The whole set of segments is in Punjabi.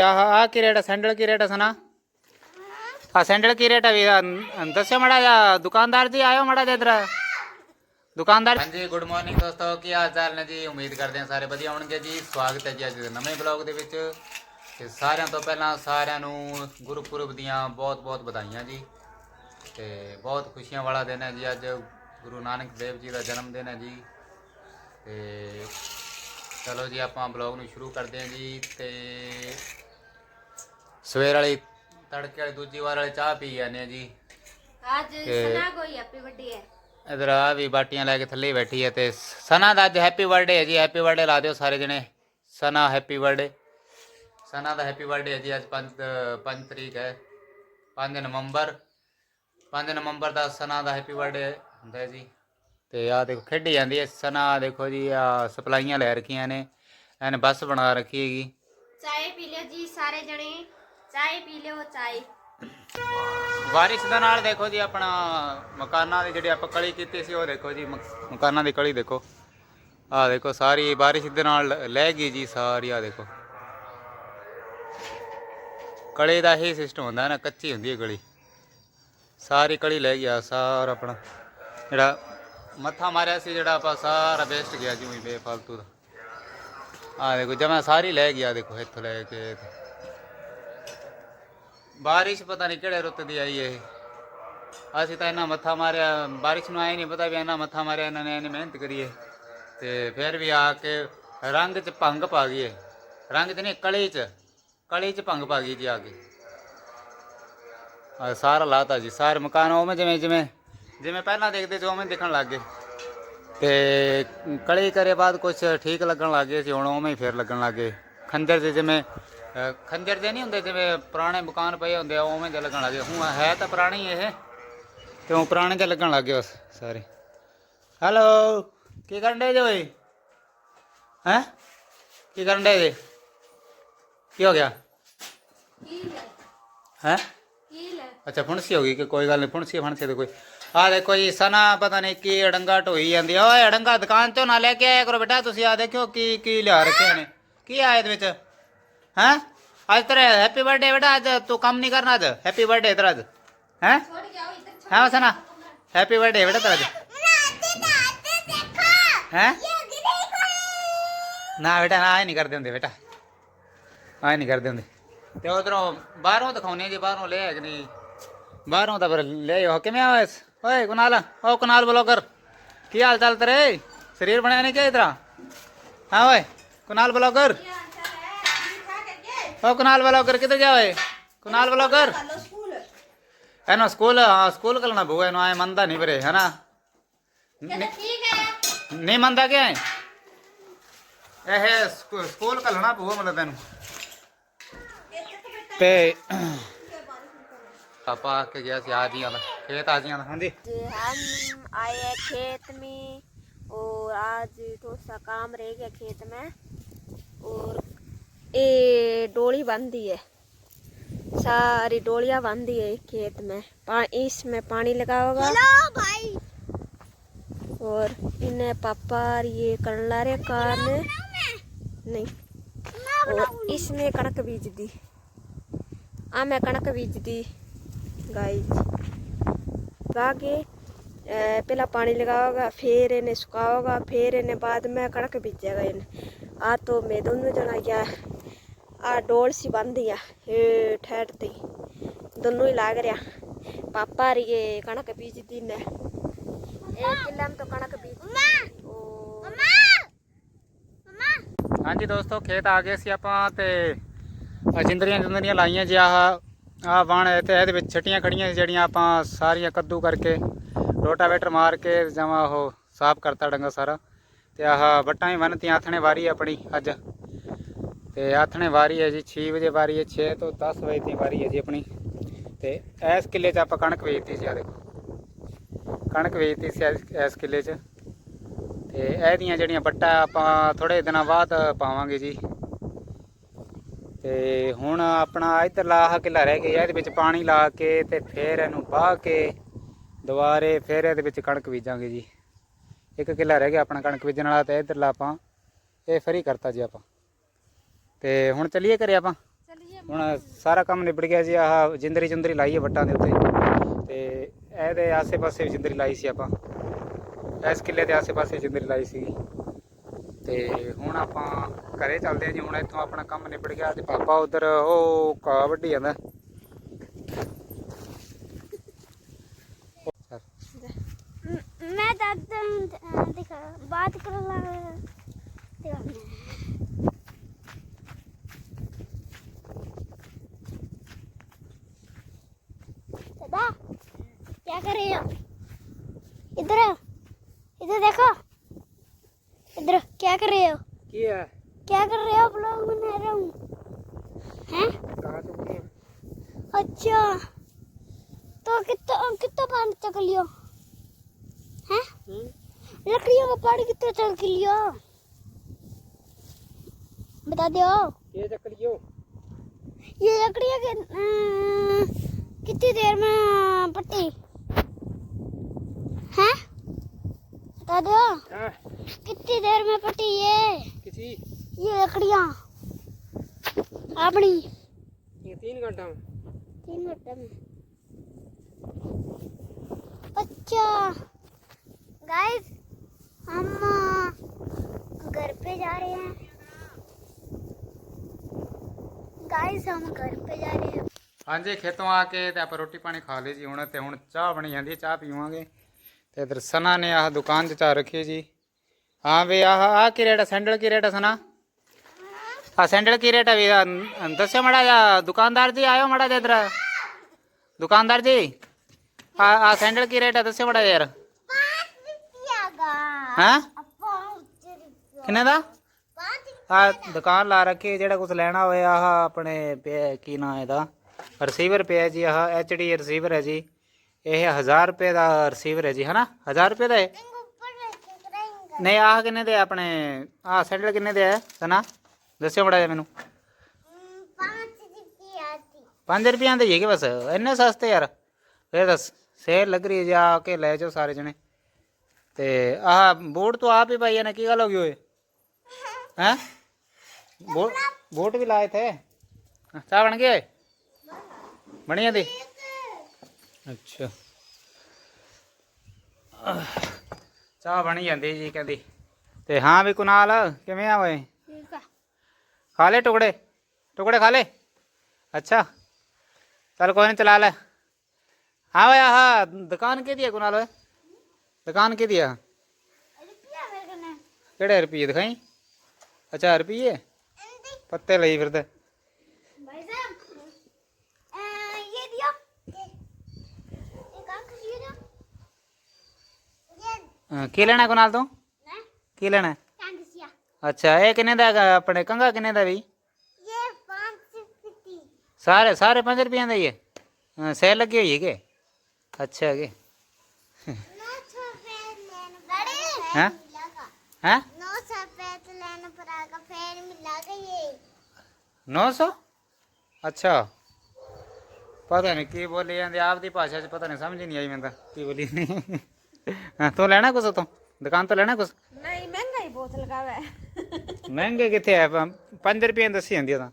ਆਹ ਆ ਕੀ ਰੇਟ ਆ? ਸੈਂਡਲ ਕੀ ਰੇਟ ਆ ਸਨਾ? ਆ ਸੈਂਡਲ ਕੀ ਰੇਟ ਆ ਵੀ? ਦੁਕਾਨਦਾਰ ਹਾਂਜੀ ਗੁੱਡ ਮਾਰਨਿੰਗ ਦੋਸਤੋ। ਕੀ ਹਾਲ ਚਾਲ ਨੇ ਜੀ? ਉਮੀਦ ਕਰਦੇ ਹਾਂ ਸਾਰੇ ਵਧੀਆ ਹੋਣਗੇ ਜੀ। ਸਵਾਗਤ ਹੈ ਜੀ ਅੱਜ ਦੇ ਨਵੇਂ ਬਲੌਗ ਦੇ ਵਿੱਚ। ਤੇ ਸਾਰਿਆਂ ਤੋਂ ਪਹਿਲਾਂ ਸਾਰਿਆਂ ਨੂੰ ਗੁਰਪੁਰਬ ਦੀਆਂ ਬਹੁਤ-ਬਹੁਤ ਵਧਾਈਆਂ ਜੀ। ਤੇ ਬਹੁਤ ਖੁਸ਼ੀਆਂ ਵਾਲਾ ਦਿਨ ਹੈ ਜੀ ਅੱਜ। ਗੁਰੂ ਨਾਨਕ ਦੇਵ ਜੀ ਦਾ ਜਨਮ ਦਿਨ ਹੈ ਜੀ। ਤੇ ਚਲੋ ਜੀ, ਆਪਾਂ ਬਲੌਗ ਨੂੰ ਸ਼ੁਰੂ ਕਰਦੇ ਹਾਂ ਜੀ। ਤੇ ਸਵੇਰ ਵਾਲੀ ਤੜਕੇ ਵਾਲੀ ਦੂਜੀ ਵਾਰ ਵਾਲੀ ਚਾਹ ਪੀ ਜਾਂਦੇ ਹਾਂ ਜੀ। ਅੱਜ ਤੇ- ਸਨਾ ਕੋਈ ਹੈਪੀ ਬਰਥਡੇ ਹੈ? ਇਧਰ ਆ ਵੀ ਬਾਟੀਆਂ ਲੈ ਕੇ ਥੱਲੇ ਹੀ ਬੈਠੀ ਹੈ ਤੇ ਸਨਾ ਦਾ ਅੱਜ ਹੈਪੀ ਬਰਥਡੇ ਹੈ ਜੀ। ਹੈਪੀ ਬਰਥਡੇ ਲਾ ਦਿਓ ਸਾਰੇ ਜਣੇ। ਸਨਾ ਹੈਪੀ ਬਰਥਡੇ ਸਨਾ ਦਾ ਹੈਪੀ ਬਰਥਡੇ ਹੈ ਜੀ। ਅੱਜ 5 5 ਤਰੀਕ ਹੈ। 5 ਨਵੰਬਰ। 5 ਨਵੰਬਰ ਦਾ ਸਨਾ ਦਾ ਹੈਪੀ ਬਰਥਡੇ ਹੁੰਦਾ ਹੈ ਜੀ। ਤੇ ਆ ਦੇਖੋ ਖੇਡੀ ਜਾਂਦੀ ਹੈ ਸਨਾ। ਦੇਖੋ ਜੀ ਆ ਸਪਲਾਈਆਂ ਲੈ ਰੱਖੀਆਂ ਨੇ। ਇਹਨੇ ਬੱਸ ਬਣਾ ਰੱਖੀ ਹੈਗੀ। ਚਾय ਪੀ ਲਿਓ ਜੀ ਸਾਰੇ ਜਣੇ। ਚਾय ਪੀ ਲਿਓ ਚਾय ਬਾਰਿਸ਼ ਦੇ ਨਾਲ ਦੇਖੋ ਜੀ ਆਪਣਾ ਮਕਾਨਾਂ ਦੀ ਜਿਹੜੀ ਆਪਾਂ ਕਲੀ ਕੀਤੀ ਸੀ, ਉਹ ਦੇਖੋ ਜੀ ਮਕਾਨਾਂ ਦੀ ਕਲੀ ਦੇਖੋ। ਆਹ ਦੇਖੋ, ਸਾਰੀ ਬਾਰਿਸ਼ ਦੇ ਨਾਲ ਲੈ ਗਈ ਜੀ, ਸਾਰੀ ਆ ਦੇਖੋ। ਕਲੀ ਦਾ ਹੀ ਸਿਸਟਮ ਹੁੰਦਾ ਨਾ, ਕੱਚੀ ਹੁੰਦੀ ਹੈ ਕਲੀ। ਸਾਰੀ ਕਲੀ ਲੈ ਗਿਆ, ਸਾਰਾ ਆਪਣਾ ਜਿਹੜਾ ਮੱਥਾ ਮਾਰਿਆ ਸੀ, ਜਿਹੜਾ ਆਪਾਂ ਸਾਰਾ ਵੇਸਟ ਗਿਆ ਜਿਵੇਂ ਬੇਫਾਲਤੂ ਦਾ। ਆ ਦੇਖੋ, ਜਮਾ ਸਾਰੀ ਲੈ ਗਿਆ ਦੇਖੋ, ਇੱਥੋਂ ਲੈ ਕੇ ਬਾਰਿਸ਼ ਪਤਾ ਨਹੀਂ ਕਿਹੜੇ ਰੁੱਤ ਦੀ ਆਈ ਇਹ। ਅਸੀਂ ਤਾਂ ਇਹਨਾਂ ਮੱਥਾ ਮਾਰਿਆ, ਬਾਰਿਸ਼ ਨੂੰ ਆਏ ਨਹੀਂ ਪਤਾ ਵੀ ਇਹਨਾਂ ਮੱਥਾ ਮਾਰਿਆ, ਇਹਨਾਂ ਨੇ ਇਹਨੇ ਮਿਹਨਤ ਕਰੀਏ ਹੈ ਤੇ ਫਿਰ ਵੀ ਆ ਕੇ ਰੰਗ 'ਚ ਭੰਗ ਪਾ ਗਈ ਰੰਗ 'ਚ ਨਹੀਂ ਕਲੀ 'ਚ। ਕਲੀ 'ਚ ਭੰਗ ਪਾ ਗਈ ਜੀ ਆ ਕੇ। ਆ ਸਾਰਾ ਲਾਤਾ ਜੀ, ਸਾਰੇ ਮਕਾਨ ਉਵੇਂ ਜਿਵੇਂ ਜਿਵੇਂ ਜਿਵੇਂ ਪਹਿਲਾਂ ਦੇਖਦੇ ਸੀ ਉਵੇਂ ਦਿਖਣ ਲੱਗ ਗਏ। ਤੇ ਕਲੀ ਕਰੇ ਬਾਅਦ ਕੁਝ ਠੀਕ ਲੱਗਣ ਲੱਗ ਗਏ ਸੀ, ਹੁਣ ਉਵੇਂ ਹੀ ਫੇਰ ਲੱਗਣ ਲੱਗ ਗਏ। ਖੰਜਰ ਦੇ ਜਿਵੇਂ ਖੰਜਰ ਦੇ ਨਹੀਂ ਹੁੰਦੇ, ਜਿਵੇਂ ਪੁਰਾਣੇ ਮਕਾਨ ਪਏ ਹੁੰਦੇ ਆ, ਉਵੇਂ ਦੇ ਲੱਗਣ ਲੱਗ। ਗਏ ਹੁਣ ਹੈ ਤਾਂ ਪੁਰਾਣੀ ਇਹ ਤੇ ਉਹ ਪੁਰਾਣੇ ਤੇ ਲੱਗਣ ਲੱਗ ਬਸ, ਸਾਰੇ। ਹੈਲੋ ਕੀ ਕਰਨ ਦੇ ਜੋਏ ਹੈ? ਕੀ ਕਰਨ ਦੇ ਜੇ? ਕੀ ਹੋ ਗਿਆ? ਕੀ ਹੈ? ਅੱਛਾ, ਫੁਣਸੀ ਹੋ ਗਈ ਕਿ ਕੋਈ ਗੱਲ ਨਹੀਂ ਫੁਣਸੀ ਫਣਸੀ ਤੇ ਕੋਈ। ਆ ਦੇਖੋ ਜੀ, ਸਨਾ ਪਤਾ ਨਹੀਂ ਕੀ ਅੜੰਗਾ ਢੋਈ ਜਾਂਦੀ ਆ। ਓਏ, ਅੜੰਗਾ ਦੁਕਾਨ ਚੋਂ ਨਾ ਲੈ ਕੇ ਆਇਆ ਕਰੋ ਬੇਟਾ, ਤੁਸੀਂ ਆ ਦੇਖਿਓ ਕੀ ਕੀ ਲਿਆ ਰੱਖਿਆ ਨੇ ਕੀ ਆ ਇਹਦੇ ਵਿੱਚ? ਹੈ ਅੱਜ ਤੇਰਾ ਹੈਪੀ ਬਰਥਡੇ ਬੇਟਾ ਅੱਜ ਤੂੰ ਕੰਮ ਨਹੀਂ ਕਰਨਾ ਅੱਜ ਹੈਪੀ ਬਰਥਡੇ ਤੇਰਾ ਅੱਜ ਹੈ ਛੋੜ ਜਾਓ ਇੱਧਰ ਹਾਂ ਸਨਾ ਹੈਪੀ ਬਰਥਡੇ ਬੇਟਾ ਤੇਰਾ ਅੱਜ ਹੈ ਨਾ ਬੇਟਾ ਨਾ ਇਹ ਨਹੀਂ ਬੇਟਾ ਆਏ ਨਹੀਂ ਕਰਦੇ ਹੁੰਦੇ ਤੇ ਉਧਰੋਂ ਬਾਹਰੋਂ ਦਿਖਾਉਣੇ ਜੀ ਬਾਹਰੋਂ ਲੈ ਕਿ ਨਹੀਂ ਬਾਹਰੋਂ ਤਾਂ ਫਿਰ ਲੈ ਆਓ ਕਿਵੇਂ ਆ ਵੈਸ ਓਏ ਕੁਨਾਲ ਓ ਕੁਨਾਲ ਬਲੌਗਰ ਕੀ ਹਾਲ ਚਾਲ ਤੇਰੇ ਸਰੀਰ ਬਣਿਆ ਨਹੀਂ ਕਿ ਇਤਰਾ ਹਾਂ ਓਏ ਕੁਨਾਲ ਬਲੌਗਰ ਓ ਕੁਨਾਲ ਬਲੌਗਰ ਕਿੱਧਰ ਗਿਆ ਓਏ ਕੁਨਾਲ ਬਲੌਗਰ ਇਹਨੂੰ ਸਕੂਲ ਹਾਂ ਸਕੂਲ ਕਰਨਾ ਬੂਆ ਇਹਨੂੰ ਆਏ ਮੰਨਦਾ ਨਹੀਂ ਵੀਰੇ ਹੈਨਾ ਕਹਿੰਦਾ ਠੀਕ ਹੈ ਨਹੀਂ ਮੰਨਦਾ ਕਿ ਇਹ ਸਕੂ- ਸਕੂਲ ਘੱਲਣਾ ਪਊਗਾ ਮਤਲਬ ਤੈਨੂੰ ਤੇ ਪਾਪਾ ਆ ਕੇ ਗਿਆ ਸੀ ਆ ਜੀਆਂ ਦਾ ਖੇਤ ਆ ਜੀਆਂ ਦਾ ਹਾਂਜੀ हम आए हैं खेत में और आज थोड़ा सा काम रह गया खेत में और ये डोली बांधी है सारी डोलियाँ बांधी है खेत में पा, इसमें पानी लगा होगा भाई और इन्हें पापा ये करला कान कार ने नहीं और इसमें कणक बीज दी आ मैं कणक बीज दी गाय बाकी पहला पानी लगाओगा फिर इन्हें सुखाओगा फिर इन्हें बाद में कणक बीजेगा इन्हें आ तो मैं दोनों जना गया ਆ ਸੀ ਬੰਦੀ ਆ ਇਹ ਠਹਿਰ ਤੇ। ਦੋਨੋਂ ਹੀ ਲੱਗ ਰਿਹਾ ਪਾਪਾ ਰੀਏ ਕਣਕ ਬੀਜਦੀ ਨੇ। ਇਹ ਕਿੱਲਾਂ ਤੋਂ ਕਣਕ ਬੀਜ ਉਹ ਹਾਂਜੀ ਦੋਸਤੋ ਖੇਤ ਆ ਗਏ ਸੀ ਆਪਾਂ ਤੇ ਜਿੰਦਰੀਆਂ ਜਿੰਦਰੀਆਂ ਲਾਈਆਂ ਜੀ ਆਹ ਆਹ ਵਣ ਤੇ ਇਹਦੇ ਵਿੱਚ ਛਟੀਆਂ ਖੜੀਆਂ ਸੀ ਜਿਹੜੀਆਂ ਆਪਾਂ ਸਾਰੀਆਂ ਕੱਦੂ ਕਰਕੇ ਰੋਟਾਵੇਟਰ ਮਾਰ ਕੇ ਜਮਾ ਉਹ ਸਾਫ਼ ਕਰਤਾ ਡੰਗਾ ਸਾਰਾ। ਤੇ ਆਹ ਵੱਟਾਂ ਹੀ ਬੰਨਤੀਆਂ ਆਥਣੇ ਵਾਰੀ ਆਪਣੀ ਅੱਜ। ਤੇ ਆਥਣੇ ਵਾਰੀ ਹੈ ਜੀ 6 ਵਜੇ ਵਾਰੀ ਹੈ 6 ਤੋਂ 10 ਵਜੇ ਦੀ ਵਾਰੀ ਹੈ ਜੀ ਆਪਣੀ। ਤੇ ਇਸ ਕਿੱਲੇ 'ਚ ਆਪਾਂ ਕਣਕ ਵੇਚਤੀ ਸੀ, ਆ ਦੇਖੋ। ਕਣਕ ਵੇਚਤੀ ਸੀ ਇਸ- ਕਿੱਲੇ 'ਚ। ਤੇ ਇਹਦੀਆਂ ਜਿਹੜੀਆਂ ਵੱਟਾਂ ਆਪਾਂ ਥੋੜੇ ਦਿਨਾਂ ਬਾਅਦ ਪਾਵਾਂਗੇ ਜੀ। ਤੇ ਹੁਣ ਆਪਣਾ ਇੱਧਰਲਾ ਆਹ ਕਿੱਲਾ ਰਹਿ ਗਿਆ, ਇਹਦੇ ਵਿੱਚ ਪਾਣੀ ਲਾ ਕੇ ਤੇ ਫਿਰ ਇਹਨੂੰ ਬਾਹ ਕੇ ਦੁਬਾਰੇ ਫਿਰ ਇਹਦੇ ਵਿੱਚ ਕਣਕ ਬੀਜਾਂਗੇ ਜੀ। ਇੱਕ ਕਿੱਲਾ ਰਹਿ ਗਿਆ ਆਪਣਾ ਕਣਕ ਬੀਜਣ ਵਾਲਾ ਤੇ ਇੱਧਰਲਾ ਆਪਾਂ। ਇਹ ਫਰੀ ਕਰਤਾ ਜੀ ਆਪਾਂ। ਤੇ ਹੁਣ ਚੱਲੀਏ ਘਰੇ ਆਪਾਂ? ਚਲਿਏ ਹੁਣ ਸਾਰਾ ਕੰਮ ਨਿਬੜ ਗਿਆ ਜੀ ਆਹ ਜਿੰਦਰੀ ਜੁੰਦਰੀ ਲਾਈ ਹੈ ਵੱਟਾਂ ਦੇ ਉੱਤੇ। ਤੇ ਇਹਦੇ ਆਸੇ-ਪਾਸੇ ਵੀ ਜਿੰਦਰੀ ਲਾਈ ਸੀ ਆਪਾਂ। ਇਸ ਕਿੱਲੇ ਦੇ ਆਸੇ-ਪਾਸੇ ਜਿੰਦਰੀ ਲਾਈ ਸੀ। ਤੇ ਹੁਣ ਆਪਾਂ ਘਰੇ ਚੱਲਦੇ ਹਾਂ ਜੀ ਹੁਣ ਇੱਥੋਂ ਆਪਣਾ ਕੰਮ ਨਿਬੜ ਗਿਆ ਤੇ ਪਾਪਾ ਉਧਰ ਉਹ ਕਾ ਵੱਢੀ ਜਾਂਦਾ। इधर इधर इधर देखो इधर क्या कर रहे हो क्या क्या कर रहे हो आप लोग बना रहा हूँ हैं अच्छा तो कितना कितना पानी चक लियो हैं लकड़ियों का पानी कितना चक लियो बता दो ये लकड़ियों ये लकड़ियाँ कितनी देर में पट्टी बता दो ਹਾਂ कितनी देर में पट्टी ये किसी ये लकड़ियाँ अपनी ये तीन घंटा में तीन घंटे में अच्छा गाइस हम अ, घर पे जा रहे हैं गाइस हम घर पे जा रहे हैं ਹਾਂਜੀ ਖੇਤੋਂ ਆ ਕੇ ਤੇ ਆਪਾਂ ਰੋਟੀ ਪਾਣੀ ਖਾ ਲਈ ਜੀ ਹੁਣ ਤੇ ਹੁਣ ਚਾਹ ਬਣੀ ਜਾਂਦੀ ਹੈ ਚਾਹ ਪੀਵਾਂਗੇ ਤੇ ਇਧਰ ਸਨਾ ਨੇ ਆਹ ਦੁਕਾਨ 'ਚ ਚਾਹ ਰੱਖੀ ਹੈ ਜੀ ਹਾਂ ਵੀ ਆਹ ਆ ਕੀ ਰੇਟ ਹੈ ਸੈਂਡਲ ਕੀ ਰੇਟ ਹੈ ਸਨਾ ਆ ਸੈਂਡਲ ਕੀ ਰੇਟ ਹੈ ਵੀ ਆਹ ਦੱਸਿਓ ਮੜਾ ਜਾ ਦੁਕਾਨਦਾਰ ਜੀ ਆਇਓ ਮੜਾ ਜਾ ਇਧਰ ਦੁਕਾਨਦਾਰ ਜੀ ਆ ਆ ਸੈਂਡਲ ਕੀ ਰੇਟ ਹੈ ਦੱਸਿਓ ਮੜਾ ਯਾਰ पाँच रुपया का ਹਾਂ पाँच रुपया ਕਿੰਨੇ ਦਾ पाँच ਆ ਦੁਕਾਨ ਲਾ ਰੱਖੀ ਹੈ, ਜਿਹੜਾ ਕੁਝ ਲੈਣਾ ਹੋਵੇ ਆਹ ਆਪਣੇ ਪਿਆ ਕੀ ਨਾਂ ਇਹਦਾ ਰਿਸੀਵਰ ਪਿਆ ਜੀ ਆਹ ਐਚਡੀ ਰਿਸੀਵਰ ਹੈ ਜੀ ਇਹ 1000 ਰੁਪਏ ਦਾ ਰਿਸੀਵਰ ਹੈ ਜੀ ਹਨਾ? 1000 ਰੁਪਏ ਦਾ ਹੈ ਨਹੀਂ ਆਹ ਕਿੰਨੇ ਦੇ ਆਪਣੇ? ਆਹ ਸੈਂਡਲ ਕਿੰਨੇ ਦੇ ਹੈ ਸਨਾ ਦੱਸਿਓ ਮੜਾ ਮੈਨੂੰ। 5 ਰੁਪਏ ਦੇ ਹੈਗੇ ਬਸ। ਇੰਨੇ ਸਸਤੇ ਯਾਰ। ਫੇਰ ਦੱਸ ਸੇਲ ਲੱਗ ਰਹੀ ਹੈ ਜਾ ਕੇ ਲੈ ਜਾਓ ਸਾਰੇ ਜਣੇ। ਤੇ ਆਹ ਬੋਟ ਤੋਂ ਆਪ ਹੀ ਪਾਈ ਨੇ ਕੀ ਗੱਲ ਹੋ ਗਈ ਓਏ? ਹੈ? ਬੋਟ ਵੀ ਲਾਏ ਥੇ ਚਾਹ ਬਣ ਗਏ ਬਣੀਆਂ ਦੀ? थी अच्छा ਚਾਹ ਬਣੀ ਜਾਂਦੀ ਜੀ ਕਹਿੰਦੀ ਤੇ ਹਾਂ ਵੀ ਕੁਨਾਲ ਕਿਵੇਂ ਆ ਓਏ ठीक है ਖਾ ਲੈ ਟੁਕੜੇ ਟੁਕੜੇ ਖਾ ਲੈ ਅੱਛਾ ਚੱਲ ਕੋਈ ਨਹੀਂ ਚਲਾ ਲੈ ਹਾਂ ਓਏ ਆਹ ਦੁਕਾਨ ਕਿਹਦੀ ਹੈ ਕੁਨਾਲ ਓਏ ਦੁਕਾਨ ਕਿਹਦੀ ਆ रुपया मेरे को ना ਕਿਹੜੇ ਰੁਪਏ ਦਿਖਾਈ ਹਾਂ, ਕੀ ਲੈਣਾ ਕੁਨਾਲ ਤੋਂ ना ਕੀ ਲੈਣਾ कांगसिया ਅੱਛਾ ਇਹ ਕਿੰਨੇ ਦਾ ਹੈਗਾ ਆਪਣੇ ਕੰਗਾ ਕਿੰਨੇ ਦਾ ਵੀ ये पाँच फिफ्टी ਸਾਰੇ ਸਾਰੇ 5 ਰੁਪਈਆਂ ਦਾ ਹੀ ਹੈ ਹਾਂ, ਸੇਲ ਲੱਗੀ ਹੋਈ ਹੈ ਕਿ ਅੱਛਾ ਹੈਗੇ नौ सौ रुपये लेने पड़ेगा हैं? मिलेगा ਹੈ नौ सौ रुपये तो लेना पड़ेगा फिर मिलेगा ये 900 ਅੱਛਾ ਪਤਾ ਨਹੀਂ ਕੀ ਬੋਲੀ ਜਾਂਦੇ ਆਪਦੀ ਭਾਸ਼ਾ 'ਚ ਪਤਾ ਨਹੀਂ ਸਮਝ ਹੀ ਨਹੀਂ ਆਈ ਮੈਨੂੰ ਤਾਂ ਕੀ ਬੋਲੀ ਨਹੀਂ ਹਾਂ ਤੂੰ ਲੈਣਾ ਕੁਛ ਉਤੋਂ ਦੁਕਾਨ ਤੋਂ ਲੈਣਾ ਕੁਛ ਨਹੀਂ ਮਹਿੰਗਾ ਹੀ ਬਹੁਤ ਲਗਾਵਾ ਹੈ ਮਹਿੰਗੇ ਕਿੱਥੇ ਆ 5 ਰੁਪਏ ਦੱਸੀ ਜਾਂਦੀ ਆ ਤਾਂ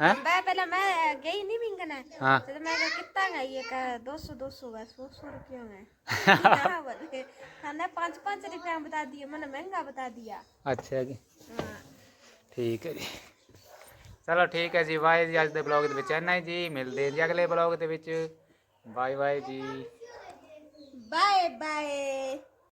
ਹੈ ਮੈਂ ਪਹਿਲਾਂ ਮੈਂ ਗਈ ਨਹੀਂ ਵਿੰਗਣ ਹਾਂ ਤੇ ਮੈਂ ਕਿਹਾ कितना का ये का 200 200 बस 200 रुपयों में हाँ बोले खाना पाँच पाँच रुपया में बता दिया मैंने महंगा बता दिया ਅੱਛਾ ਜੀ हाँ ਠੀਕ ਹੈ ਜੀ ਚਲੋ ਠੀਕ ਹੈ ਜੀ ਬਾਏ ਜੀ ਅੱਜ ਦੇ ਬਲੌਗ ਦੇ ਵਿੱਚ ਇੰਨਾ ਹੀ ਜੀ ਮਿਲਦੇ ਹਾਂ ਜੀ ਅਗਲੇ ਬਲੌਗ ਦੇ ਵਿੱਚ ਬਾਏ ਬਾਏ ਜੀ Bye bye.